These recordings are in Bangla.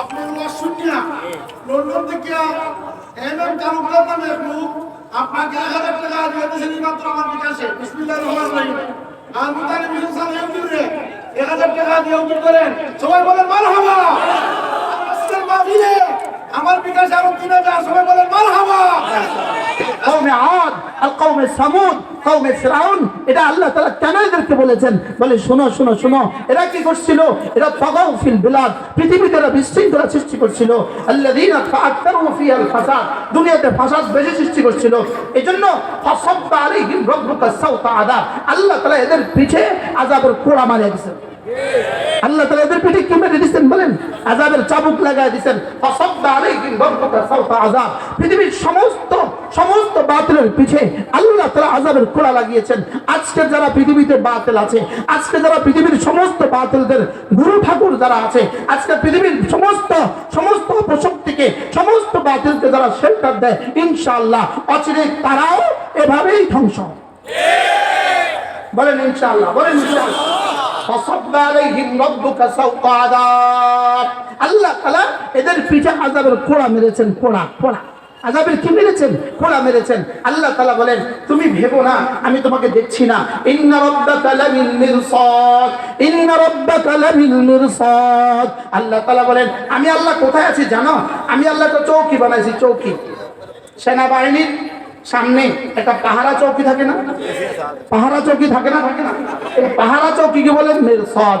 আপনার শুনিয়া লন্ডন থেকে এম এম তালুকদার নামে এক লোক আপনাকে এক হাজার টাকা দিয়ে দিয়েছেন মাত্র আমার বিকাশে। বিসমিল্লাহ রহমান রহিম। আমি তাহলে মিশন সাহেব ইউটিউবে এক হাজার টাকা দিয়ে উত্তর করেন। সবাই বলেন মার হাওয়া আজকের আমার বিকাশে আরও তিন হাজার, সবাই বলেন মার হাওয়া কৌমে আদ কৌমে সামুদ কৌমে ফিরাউন, এটা আল্লাহ তাআলা কেন এদেরকে বলেছেন? বলে, শোনো শোনো শোনো, এরা কি করছিল? এরা ফিল বিলাদ, পৃথিবীতে এরা বিশৃঙ্খলা সৃষ্টি করছিল। ফাসাদ, দুনিয়াতে ফাসাদ বেশি সৃষ্টি করছিল। সাওতা আযাব। আল্লাহ তাআলা এদের পিঠে আযাবের কোড়া মারিয়ে দিয়েছেন। আল্লাহ তাআলা এদের পিঠে কি মেরে দিয়েছেন বলেন? আযাবের চাবুক সাওতা আযাব। পৃথিবীর সমস্ত বাতিলের পিঠে আল্লাহ তাআলা আযাবের কোড়া লাগিয়েছেন আজকে যারা পৃথিবীতে বাতিল আছে আজকে যারা পৃথিবীর সমস্ত বাতিলদের গুরু ঠাকুর যারা আছে আজকে পৃথিবীর সমস্ত সমস্ত অপশক্তিকে সমস্ত বাতিলকে যারা শেল্টার দেয় ইনশাআল্লাহ অচিরে তারাও এভাবেই ধ্বংস হবে। বলেন ইনশাআল্লাহ বলেন ইনশাআল্লাহ فصب عليهم ربك سوط عذاب আল্লাহ তাআলা এদের পিঠে আযাবের কোড়া মেরেছেন কোড়া কোড়া আযাবের কি মেরেছেন? কোড়া মেরেছেন। আল্লাহ তালা বলেন, তুমি ভেবো না, আমি তোমাকে দেখছি না। আল্লাহ তালা বলেন, আমি আল্লাহ কোথায় আছি জানো? আমি আল্লাহ একটা চৌকি বানাইছি, চৌকি। সেনাবাহিনীর সামনে একটা পাহারা চৌকি থাকে না? পাহারা চৌকি থাকে না? থাকে না পাহারা চৌকিকে বলেন মিরসাদ।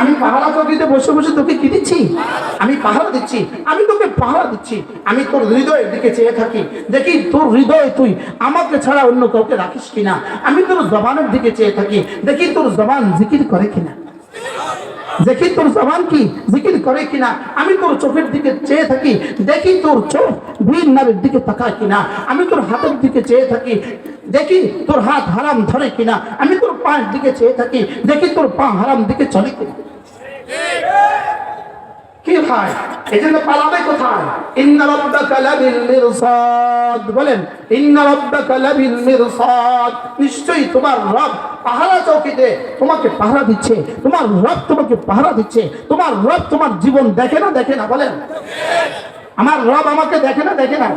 আমি পাহারা চৌকিতে বসে বসে তোকে কি দিচ্ছি? আমি পাহারা দিচ্ছি। আমি তোকে পাহারা দিচ্ছি। আমি তোর হৃদয়ের দিকে চেয়ে থাকি। দেখি তোর হৃদয়ে তুই আমাকে ছাড়া অন্য কাউকে রাখিস কিনা? আমি তোর জবানের দিকে চেয়ে থাকি। দেখি তোর জবান জিকির করে কিনা? দেখি তোর জবান কি জিকির করে কিনা? আমি তোর চোখের দিকে চেয়ে থাকি। দেখি তোর চোখ বীর নামের দিকে তাকায় কিনা? আমি তোর হাতের দিকে চেয়ে থাকি। দেখি তোর হাত হারাম ধরে কিনা? আমি তোর পায়ের দিকে চেয়ে থাকি, দেখি তোর পা হারাম দিকে চলে কি? ভাই এই জন্য পালাবে কোথায়? বলেন নিশ্চয়ই তোমার রব পাহারা চৌকিতে তোমাকে পাহারা দিচ্ছে, তোমার রব তোমাকে পাহারা দিচ্ছে, তোমার রব তোমার জীবন দেখে না দেখে না, বলেন। আমার রব আমাকে দেখে না দেখে না।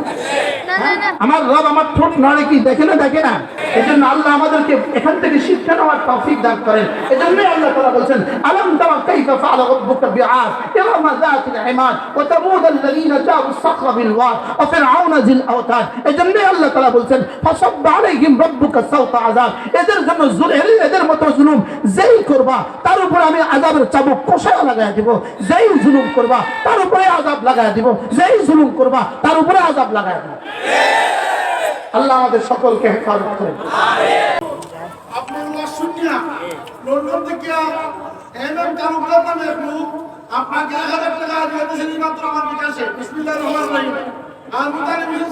আমার রব আমার ঠোঁট নাড়ে কি দেখে না দেখে না? এজন্য আল্লাহ আমাদেরকে এখান থেকে শিক্ষা নেওয়ার তফিক দান করেন। এজন্যই আল্লাহ আলম তারা কাইফা ওয়া তামুদ আল্লাযিনা বিল ওয়াদ ওয়া ফিরআউন আওতাদ। আল্লাহ ফাসাব আলাইহিম সাউত আযাব। এদের জন্য এদের মতো জুলুম যেই করবা তার উপরে আমি আযাবের চাবুক কোষায় লাগায় দিব। যেই জুলুম করবা তার উপরে আযাব লাগায় দিব। যেই জুলুম করবা, তার উপরে আযাব লাগায় দিব। আল্লাহ আমাদের সকলকে হেফাজত মাত্র আমার বিকাশে।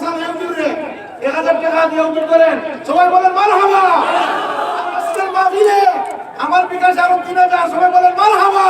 সাহেব এক হাজার টাকা করেন। সবাই মার আমার বিকাশে আরও তিন হাজার, সবাই বলেন মার হাওয়া